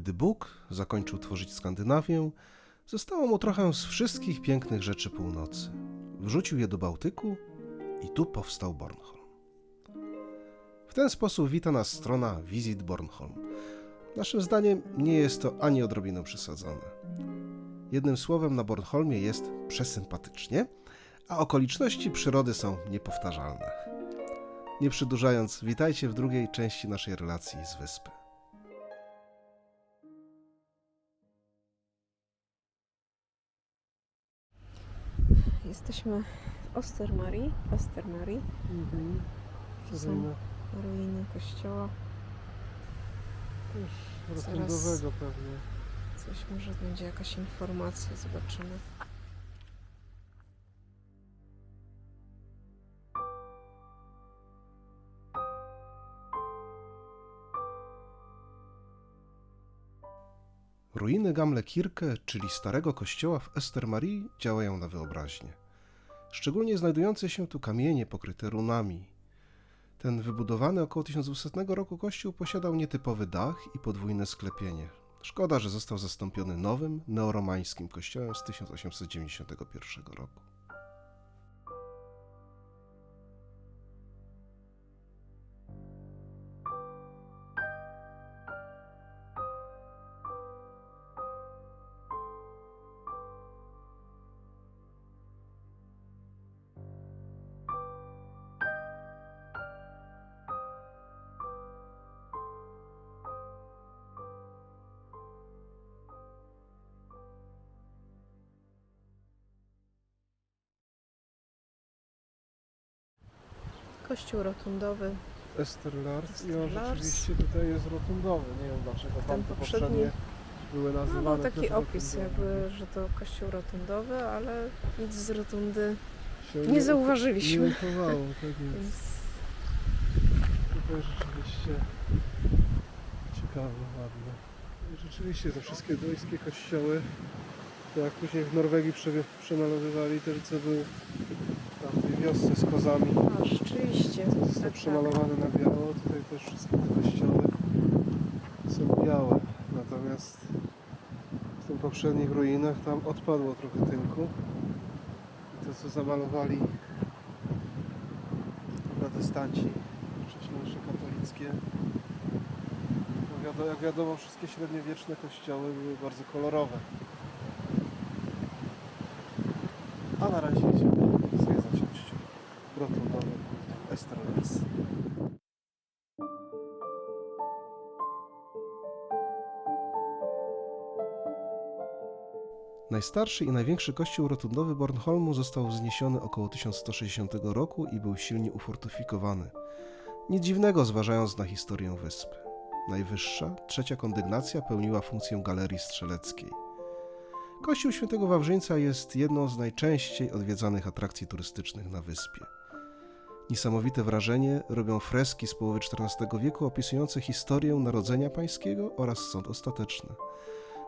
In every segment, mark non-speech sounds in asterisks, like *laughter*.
gdy Bóg zakończył tworzyć Skandynawię, zostało mu trochę z wszystkich pięknych rzeczy północy. Wrzucił je do Bałtyku i tu powstał Bornholm. W ten sposób wita nas strona Visit Bornholm. Naszym zdaniem nie jest to ani odrobinę przesadzone. Jednym słowem na Bornholmie jest przesympatycznie, a okoliczności przyrody są niepowtarzalne. Nie przedłużając, witajcie w drugiej części naszej relacji z wyspy. Jesteśmy w Ostermarii. Ostermarii. Mhm. To są Ruiny kościoła. też rotundowego pewnie. Coś może będzie jakaś informacja, zobaczymy. Ruiny Gamle Kirke, czyli starego kościoła w Estermarii, działają na wyobraźnię. Szczególnie znajdujące się tu kamienie pokryte runami. Ten wybudowany około 1200 roku kościół posiadał nietypowy dach i podwójne sklepienie. Szkoda, że został zastąpiony nowym, neoromańskim kościołem z 1891 roku. Kościół rotundowy. Ester Lars i on rzeczywiście tutaj jest rotundowy. Nie wiem dlaczego Ten tamte poprzedni- poprzednie były No, nazywane był taki opis rotundowymi. jakby, że to kościół rotundowy, ale nic z rotundy Się nie zauważyliśmy. Nie uchowało, tak Więc *laughs* jest. Tutaj rzeczywiście ciekawe, ładne. I rzeczywiście te wszystkie duńskie kościoły, to jak później w Norwegii prze, przemalowywali też co był tam w tej wiosce z kozami. a, rzeczywiście. To został Tak, tak. przemalowany na biało. Tutaj też wszystkie te kościoły są białe. Natomiast w tych poprzednich ruinach tam odpadło trochę tynku. I to co zamalowali protestanci, wcześniejsze katolickie. No jak wiadomo, wszystkie średniowieczne kościoły były bardzo kolorowe. A na razie idziemy zwiedzać kościół rotundowy Esterlis. Najstarszy i największy kościół rotundowy Bornholmu został wzniesiony około 1160 roku i był silnie ufortyfikowany. Nic dziwnego zważając na historię wyspy. Najwyższa, trzecia kondygnacja pełniła funkcję galerii strzeleckiej. Kościół Świętego Wawrzyńca jest jedną z najczęściej odwiedzanych atrakcji turystycznych na wyspie. Niesamowite wrażenie robią freski z połowy XIV wieku opisujące historię narodzenia pańskiego oraz sąd ostateczny.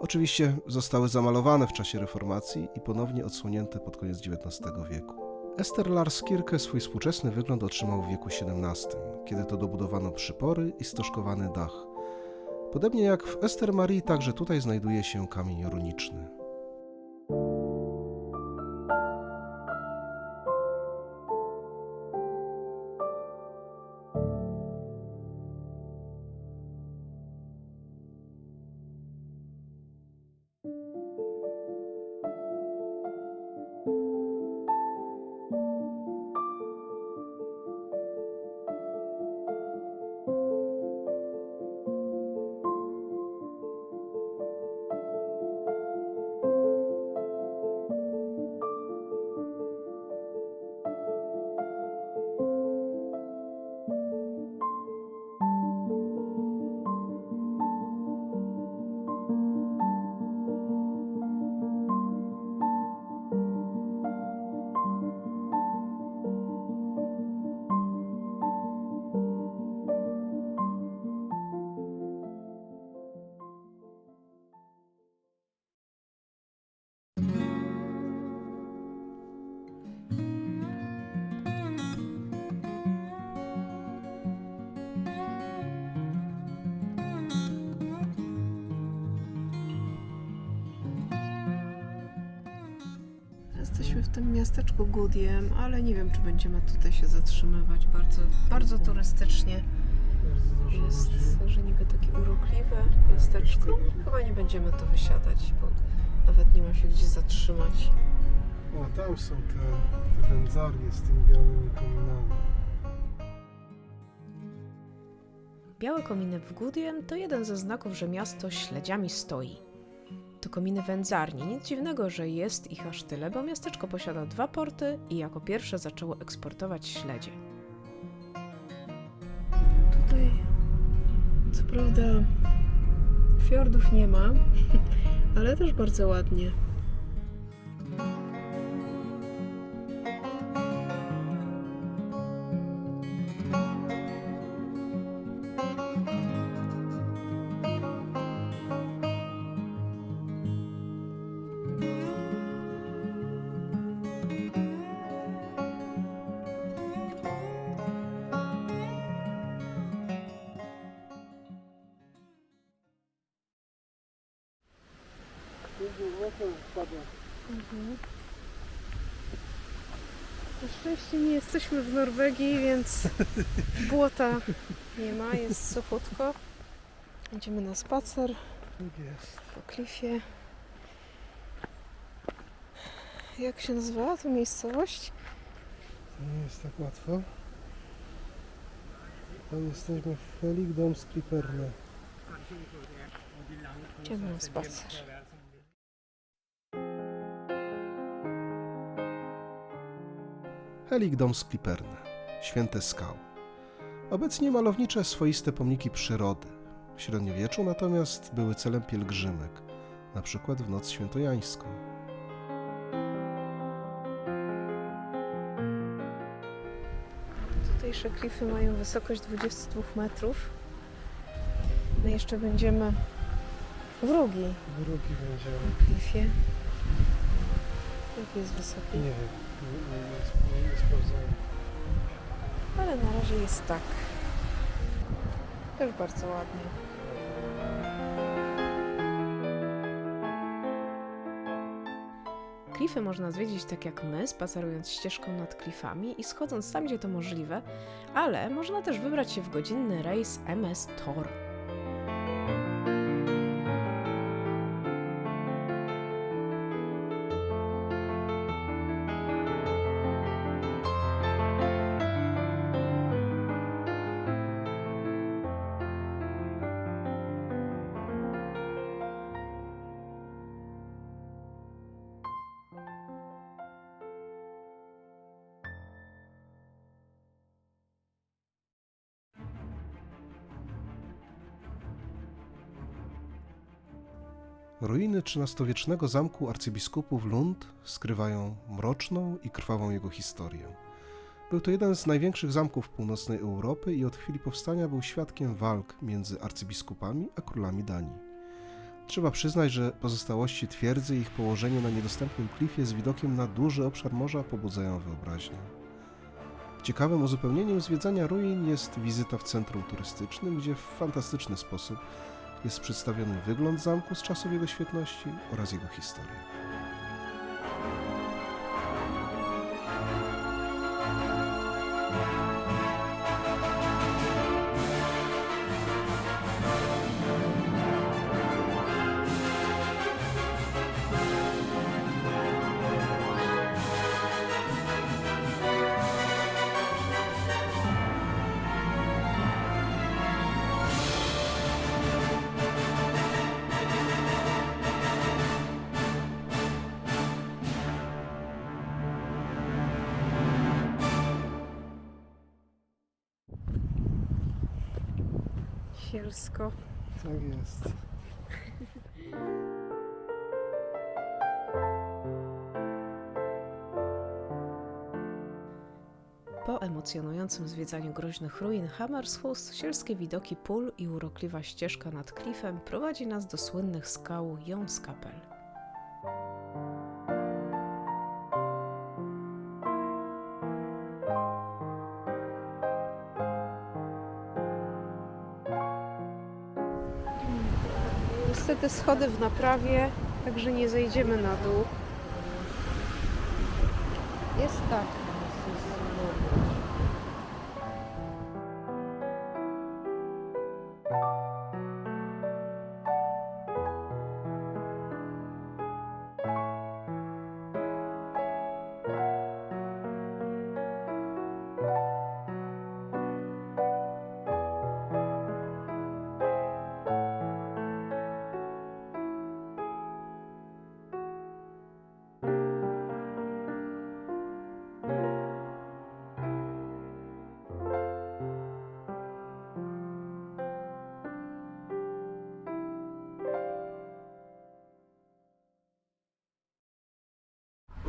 Oczywiście zostały zamalowane w czasie reformacji i ponownie odsłonięte pod koniec XIX wieku. Ester Larskirke swój współczesny wygląd otrzymał w wieku XVII, kiedy to dobudowano przypory i stożkowany dach. Podobnie jak w Ester Marii, także tutaj znajduje się kamień runiczny. Tym miasteczku Goodiem, ale nie wiem, czy będziemy tutaj się zatrzymywać. Bardzo, bardzo turystycznie jest, że niby takie urokliwe miasteczko. Chyba nie będziemy tu wysiadać, bo nawet nie ma się gdzie zatrzymać. O, tam są te, te wędzarnie z tymi białymi kominami. Białe kominy w Goodiem to jeden ze znaków, że miasto śledziami stoi. To kominy wędzarni. Nic dziwnego, że jest ich aż tyle, bo miasteczko posiada dwa porty i jako pierwsze zaczęło eksportować śledzie. Tutaj co prawda fiordów nie ma, *laughs* ale też bardzo ładnie. Na szczęście nie jesteśmy w Norwegii, więc *laughs* błota nie ma, jest suchutko. Idziemy na spacer Tak jest. po klifie. Jak się nazywała ta miejscowość? To nie jest tak łatwo. Tam jesteśmy w Heligdom Skriperne. Idziemy na spacer. Heligdom Skliperne, święte skały. Obecnie malownicze, swoiste pomniki przyrody. W średniowieczu natomiast były celem pielgrzymek, na przykład w noc świętojańską. Tutejsze klify mają wysokość 22 metrów. My jeszcze będziemy w Rugi Drugi będziemy. na klifie. Jak jest wysoki? Nie wiem, nie. Ale na razie jest tak. Też bardzo ładnie. Klify można zwiedzić tak jak my, spacerując ścieżką nad klifami i schodząc tam, gdzie to możliwe, ale można też wybrać się w godzinny rejs MS Tor. Ruiny XIII-wiecznego zamku arcybiskupów Lund skrywają mroczną i krwawą jego historię. Był to jeden z największych zamków północnej Europy i od chwili powstania był świadkiem walk między arcybiskupami a królami Danii. Trzeba przyznać, że pozostałości twierdzy i ich położenie na niedostępnym klifie z widokiem na duży obszar morza pobudzają wyobraźnię. Ciekawym uzupełnieniem zwiedzania ruin jest wizyta w centrum turystycznym, gdzie w fantastyczny sposób jest przedstawiony wygląd zamku z czasów jego świetności oraz jego historia. Sielsko. Tak jest. Po emocjonującym zwiedzaniu groźnych ruin Hammershus, sielskie widoki pól i urokliwa ścieżka nad klifem prowadzi nas do słynnych skał Jonskapel. te schody w naprawie, także nie zejdziemy na dół. Jest tak.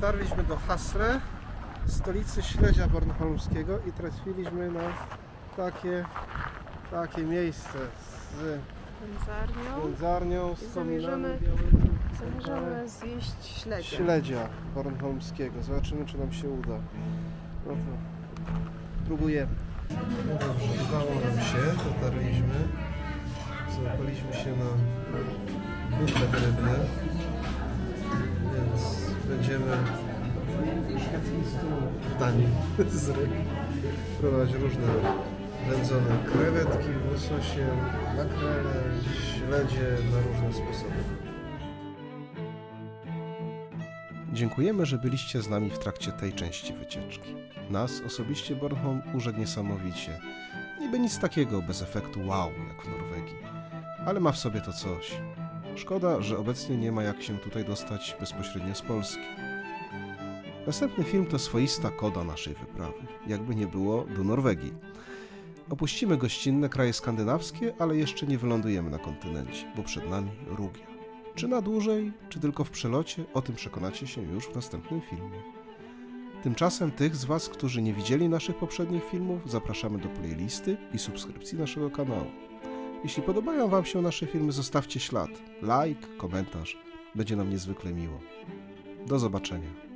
Dotarliśmy do Hasle, stolicy śledzia bornholmskiego i trafiliśmy na takie, takie miejsce z Wędzarnią. wędzarnią, z zamierzamy- białymi. Zamierzamy zjeść śledzie. Śledzia bornholmskiego. Zobaczymy, czy nam się uda. No to próbujemy. No dobrze, udało nam się, dotarliśmy. Złapaliśmy się na rybny, więc będziemy w Danii z ryb próbować różne wędzone krewetki, łososie, makrele, śledzie na różne sposoby. Dziękujemy, że byliście z nami w trakcie tej części wycieczki. Nas osobiście Bornholm urzekł niesamowicie. Niby nic takiego bez efektu wow, jak w Norwegii. Ale ma w sobie to coś. Szkoda, że obecnie nie ma jak się tutaj dostać bezpośrednio z Polski. Następny film to swoista koda naszej wyprawy, jakby nie było do Norwegii. Opuścimy gościnne kraje skandynawskie, ale jeszcze nie wylądujemy na kontynencie, bo przed nami Rugia. Czy na dłużej, czy tylko w przelocie, o tym przekonacie się już w następnym filmie. Tymczasem tych z Was, którzy nie widzieli naszych poprzednich filmów, zapraszamy do playlisty i subskrypcji naszego kanału. Jeśli podobają Wam się nasze filmy, zostawcie ślad, like, komentarz. Będzie nam niezwykle miło. Do zobaczenia.